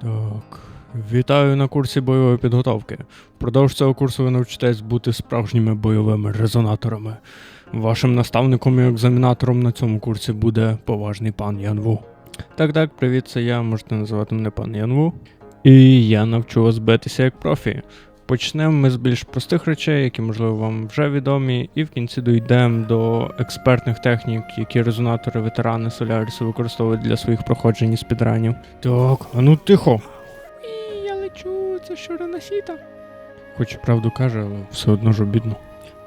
Так. Вітаю на курсі бойової підготовки. Впродовж цього курсу ви навчитесь бути справжніми бойовими резонаторами. Вашим наставником і екзаменатором на цьому курсі буде поважний пан Янву. Так, так, привіт, це я, можете називати мене пан Янву. І я навчу вас битися як профі. Почнемо ми з більш простих речей, які, можливо, вам вже відомі, і в кінці дійдемо до експертних технік, які резонатори ветерани Солярісу використовують для своїх проходжень і спідранів. Так, а ну тихо. І я лечу, це щорина сіта. Хоч і правду каже, але все одно ж обідно.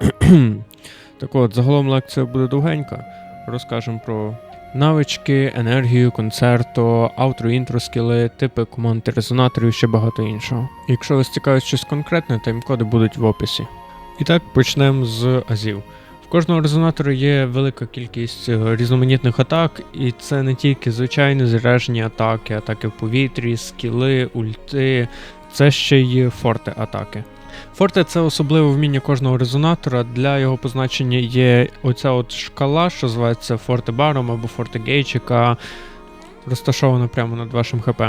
так от, загалом лекція буде довгенька. Розкажемо про навички, енергію, концерту, аутро, інтро скіли, типи команд і резонаторів і ще багато іншого. Якщо вас цікавить щось конкретне, таймкоди будуть в описі. І так почнемо з азів. В кожного резонатора є велика кількість е, різноманітних атак, і це не тільки звичайні заряджені атаки, атаки в повітрі, скіли, ульти, це ще й форте атаки. Форте це особливе вміння кожного резонатора. Для його позначення є оця от шкала, що називається форте баром або форте гейдж, яка розташована прямо над вашим ХП.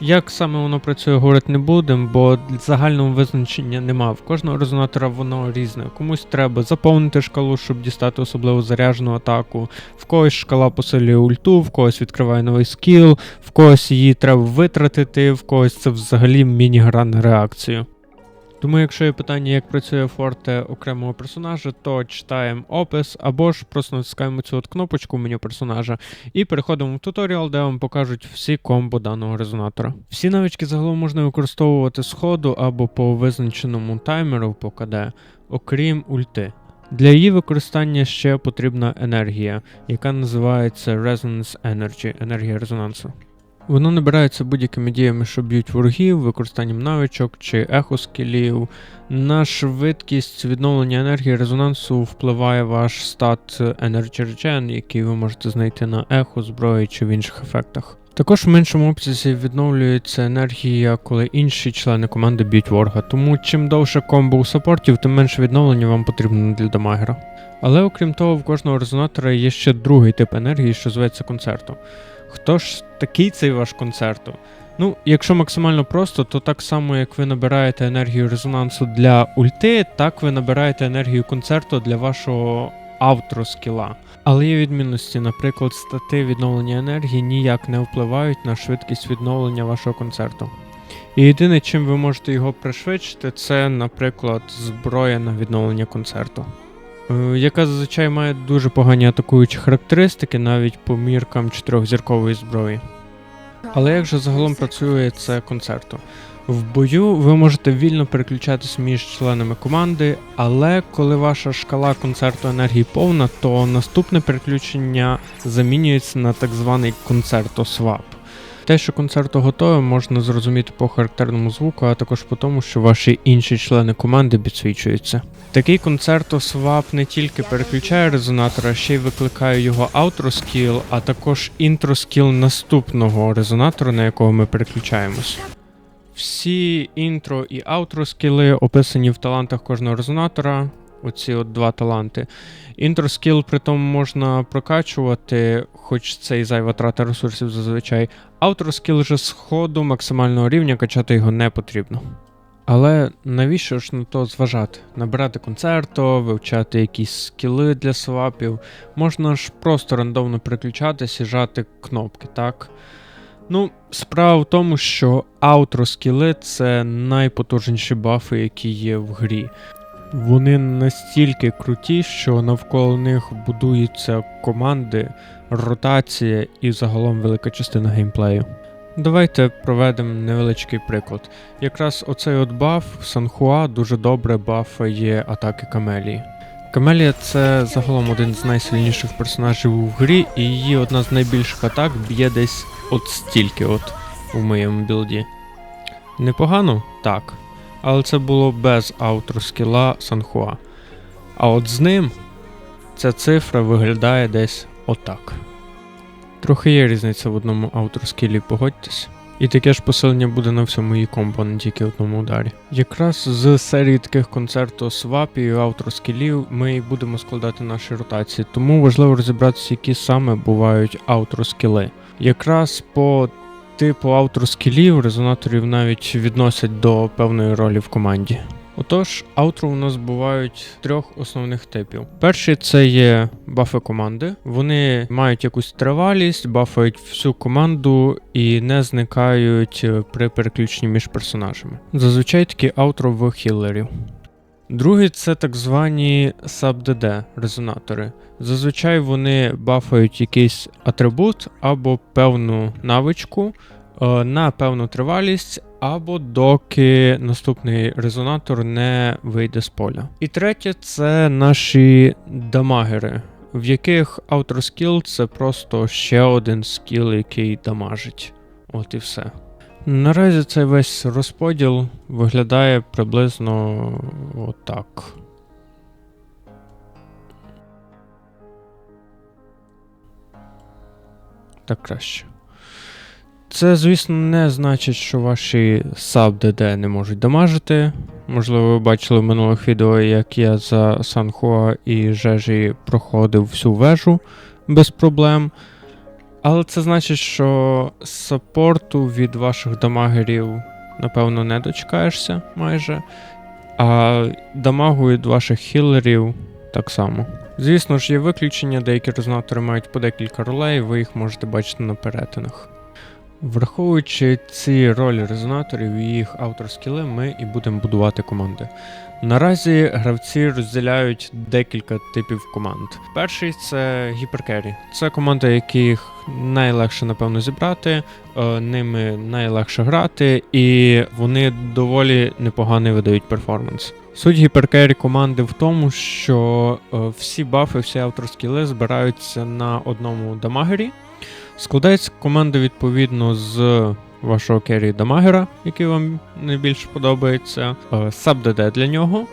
Як саме воно працює, говорити не будемо, бо загального визначення нема. В кожного резонатора воно різне. Комусь треба заповнити шкалу, щоб дістати особливо заряджену атаку. В когось шкала посилює ульту, в когось відкриває новий скіл, в когось її треба витратити, в когось це взагалі міні-гра на реакцію. Тому, якщо є питання, як працює форте окремого персонажа, то читаємо опис або ж просто натискаємо цю от кнопочку меню персонажа і переходимо в туторіал, де вам покажуть всі комбо даного резонатора. Всі навички загалом можна використовувати з ходу або по визначеному таймеру по КД, окрім ульти. Для її використання ще потрібна енергія, яка називається Resonance Energy, енергія резонансу. Воно набирається будь-якими діями, що б'ють ворогів, використанням навичок чи ехоскілів. На швидкість відновлення енергії резонансу впливає ваш стат Energy Regen, який ви можете знайти на ехо, зброї чи в інших ефектах. Також в меншому обсязі відновлюється енергія, коли інші члени команди б'ють ворога, тому чим довше комбо у саппортів, тим менше відновлення вам потрібно для дамагера. Але окрім того, в кожного резонатора є ще другий тип енергії, що зветься концертом. Хто ж такий цей ваш концерту? Ну, якщо максимально просто, то так само, як ви набираєте енергію резонансу для ульти, так ви набираєте енергію концерту для вашого аутро скіла. Але є відмінності, наприклад, стати відновлення енергії ніяк не впливають на швидкість відновлення вашого концерту. І єдине, чим ви можете його пришвидшити, це, наприклад, зброя на відновлення концерту. Е, яка зазвичай має дуже погані атакуючі характеристики навіть по міркам чотирьохзіркової зброї. Але як же загалом працює це концерту? В бою ви можете вільно переключатись між членами команди, але коли ваша шкала концерту енергії повна, то наступне переключення замінюється на так званий концерто-свап. Те, що концерту готове, можна зрозуміти по характерному звуку, а також по тому, що ваші інші члени команди підсвічуються. Такий концерто-свап не тільки переключає резонатора, ще й викликає його аутро-скіл, а також інтро-скіл наступного резонатора, на якого ми переключаємось. Всі інтро і аутро скіли описані в талантах кожного резонатора. Оці от два таланти. Інтро скіл при тому можна прокачувати, хоч це і зайва трата ресурсів зазвичай. Аутро скіл же з ходу максимального рівня качати його не потрібно. Але навіщо ж на то зважати? Набирати концерто, вивчати якісь скіли для свапів, можна ж просто рандомно переключатись і жати кнопки, так? Ну, справа в тому, що аутро скіли це найпотужніші бафи, які є в грі. Вони настільки круті, що навколо них будуються команди, ротація і загалом велика частина геймплею. Давайте проведемо невеличкий приклад. Якраз оцей от баф Санхуа дуже добре бафає атаки Камелії. Камелія це загалом один з найсильніших персонажів у грі, і її одна з найбільших атак б'є десь от стільки от у моєму білді. Непогано? Так. Але це було без аутроскіла Санхуа. А от з ним ця цифра виглядає десь отак. Трохи є різниця в одному аутроскілі, погодьтесь. І таке ж посилення буде на всьому її комбо, не тільки одному ударі. Якраз з серії таких концерту свапів і аутроскілів ми і будемо складати наші ротації, тому важливо розібратися, які саме бувають аутроскіли. Якраз по типу аутро-скілів резонаторів навіть відносять до певної ролі в команді. Отож, аутро у нас бувають трьох основних типів. Перший це є бафи команди. Вони мають якусь тривалість, бафають всю команду і не зникають е, при переключенні між персонажами. Зазвичай такі аутро в хілерів. Другий це так звані sub-DD резонатори. Зазвичай вони бафають якийсь атрибут або певну навичку на певну тривалість, або доки наступний резонатор не вийде з поля. І третє це наші дамагери, в яких скіл це просто ще один скіл, який дамажить. От і все. Наразі цей весь розподіл виглядає приблизно отак. Так краще. Це, звісно, не значить, що ваші саб-ДД не можуть дамажити. Можливо, ви бачили в минулих відео, як я за Санхуа і Жежі проходив всю вежу без проблем. Але це значить, що саппорту від ваших дамагерів, напевно, не дочекаєшся майже. А дамагу від ваших хілерів так само. Звісно ж, є виключення, деякі резонатори мають по декілька ролей, ви їх можете бачити на перетинах. Враховуючи ці ролі резонаторів і їх авторскіли, ми і будемо будувати команди. Наразі гравці розділяють декілька типів команд. Перший це гіперкері. Це команда, яких найлегше, напевно, зібрати, е, ними найлегше грати, і вони доволі непоганий видають перформанс. Суть гіперкері команди в тому, що е, всі бафи, всі авторскіли збираються на одному дамагері. Складається команда відповідно з вашого керрі дамагера, який вам найбільше подобається, саб-ДД для нього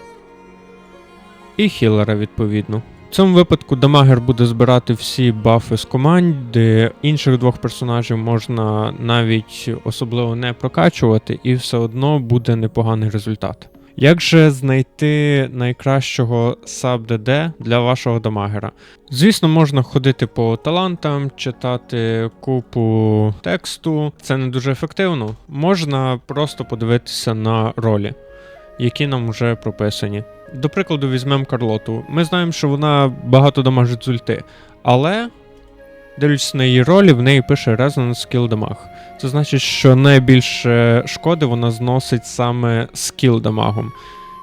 і хілера, відповідно. В цьому випадку дамагер буде збирати всі бафи з команди, інших двох персонажів можна навіть особливо не прокачувати, і все одно буде непоганий результат. Як же знайти найкращого саб-ДД для вашого дамагера? Звісно, можна ходити по талантам, читати купу тексту. Це не дуже ефективно. Можна просто подивитися на ролі, які нам вже прописані. До прикладу, візьмемо Карлоту. Ми знаємо, що вона багато дамажить з ульти, але Дивлячись на її ролі, в неї пише Resonance Skill Damage. Це значить, що найбільше шкоди вона зносить саме скіл дамагом.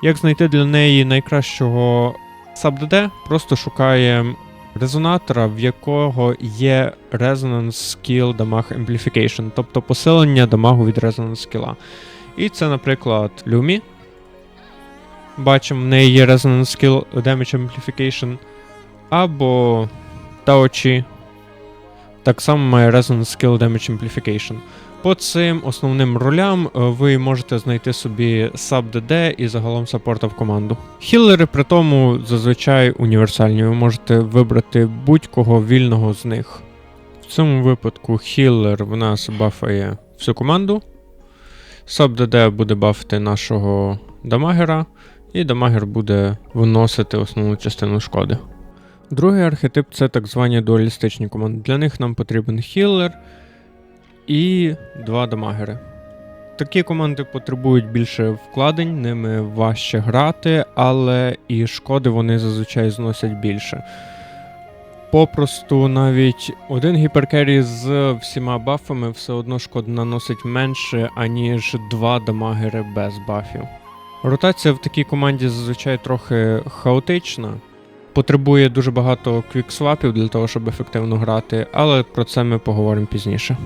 Як знайти для неї найкращого саб-ДД? Просто шукаємо резонатора, в якого є Resonance Skill Damage Amplification, тобто посилення дамагу від Resonance Skill. І це, наприклад, Люмі. Бачимо, в неї є Resonance Skill Damage Amplification. Або Таочі так само має Resonance Skill Damage Amplification. По цим основним ролям е, ви можете знайти собі sub-DD і загалом саппорта в команду. Хілери при тому зазвичай універсальні, ви можете вибрати будь-кого вільного з них. В цьому випадку хілер в нас бафає всю команду. Sub-DD буде бафити нашого дамагера, і дамагер буде виносити основну частину шкоди. Другий архетип це так звані дуалістичні команди. Для них нам потрібен хілер і два дамагери. Такі команди потребують більше вкладень, ними важче грати, але і шкоди вони зазвичай зносять більше. Попросту навіть один гіперкері з всіма бафами все одно шкоди наносить менше, аніж два дамагери без бафів. Ротація в такій команді зазвичай трохи хаотична потребує дуже багато квіксвапів для того, щоб ефективно грати, але про це ми поговоримо пізніше.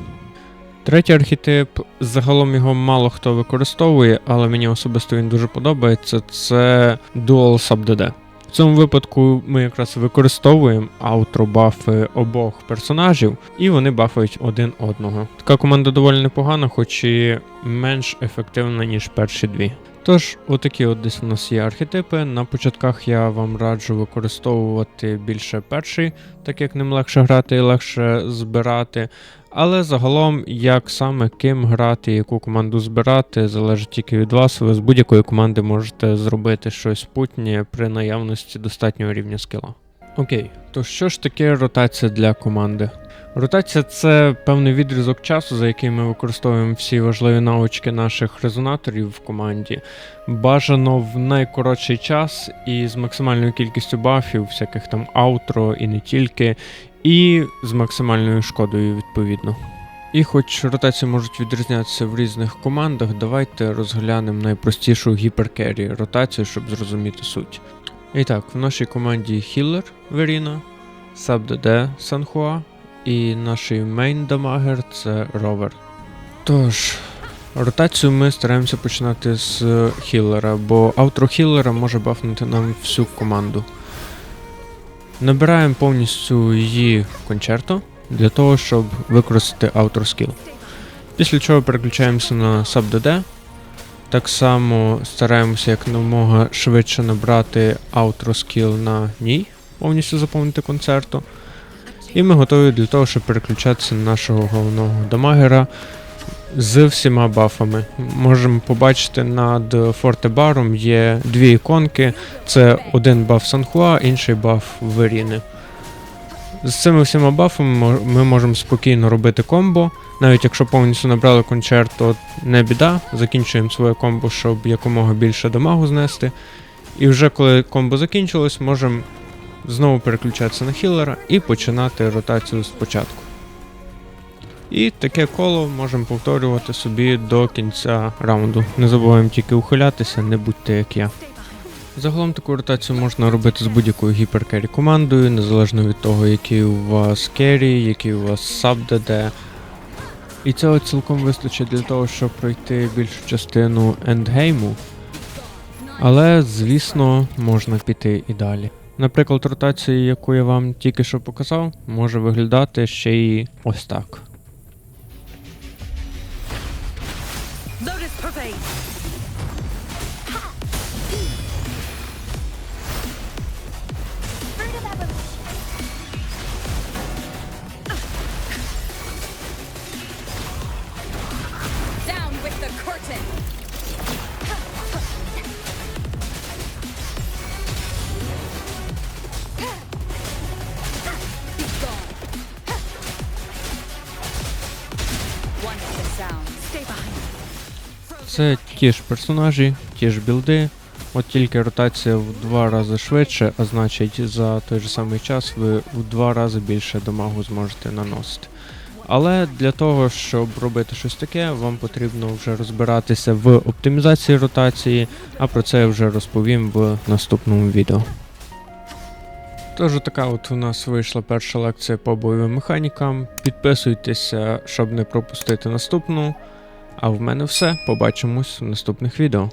Третій архетип, загалом його мало хто використовує, але мені особисто він дуже подобається. Це Dual SubDD. В цьому випадку ми якраз використовуємо аутробафи обох персонажів, і вони бафають один одного. Така команда доволі непогана, хоч і менш ефективна, ніж перші дві. Тож, отакі от десь у нас є архетипи. На початках я вам раджу використовувати більше перший, так як ним легше грати і легше збирати. Але загалом, як саме ким грати, яку команду збирати, залежить тільки від вас. Ви з будь-якої команди можете зробити щось путнє при наявності достатнього рівня скіла. Окей, То що ж таке ротація для команди? Ротація це певний відрізок часу, за який ми використовуємо всі важливі навички наших резонаторів в команді. Бажано в найкоротший час і з максимальною кількістю бафів, всяких там аутро і не тільки, і з максимальною шкодою відповідно. І хоч ротації можуть відрізнятися в різних командах, давайте розглянемо найпростішу гіперкері ротацію, щоб зрозуміти суть. І так, в нашій команді хілер Веріна, SubDD Санхуа і наш мейн дамагер це ровер. Тож, ротацію ми стараємося починати з хілера, бо аутро хілера може бафнути нам всю команду. Набираємо повністю її кончерто для того, щоб використати аутро скіл. Після чого переключаємося на SubDD. Так само стараємося якомога швидше набрати аутро скіл на ній, повністю заповнити концерту. І ми готові для того, щоб переключатися на нашого головного дамагера з всіма бафами. Можемо побачити над фортебаром є дві іконки: це один баф Санхуа, інший баф Веріни. З цими всіма бафами ми можемо спокійно робити комбо. Навіть якщо повністю набрали кончерт, то не біда. Закінчуємо своє комбо, щоб якомога більше дамагу знести. І вже коли комбо закінчилось, можемо знову переключатися на хілера і починати ротацію спочатку. І таке коло можемо повторювати собі до кінця раунду. Не забуваємо тільки ухилятися, не будьте як я. Загалом таку ротацію можна робити з будь-якою гіперкері командою, незалежно від того, який у вас керрі, який у вас саб-ДД. І цього цілком вистачить для того, щоб пройти більшу частину ендгейму. Але, звісно, можна піти і далі. Наприклад, ротація, яку я вам тільки що показав, може виглядати ще й ось так. Це ті ж персонажі, ті ж білди, от тільки ротація в два рази швидше, а значить за той же самий час ви в два рази більше дамагу зможете наносити. Але для того, щоб робити щось таке, вам потрібно вже розбиратися в оптимізації ротації, а про це я вже розповім в наступному відео. Тож така от у нас вийшла перша лекція по бойовим механікам. Підписуйтеся, щоб не пропустити наступну. А в мене все. Побачимось в наступних відео.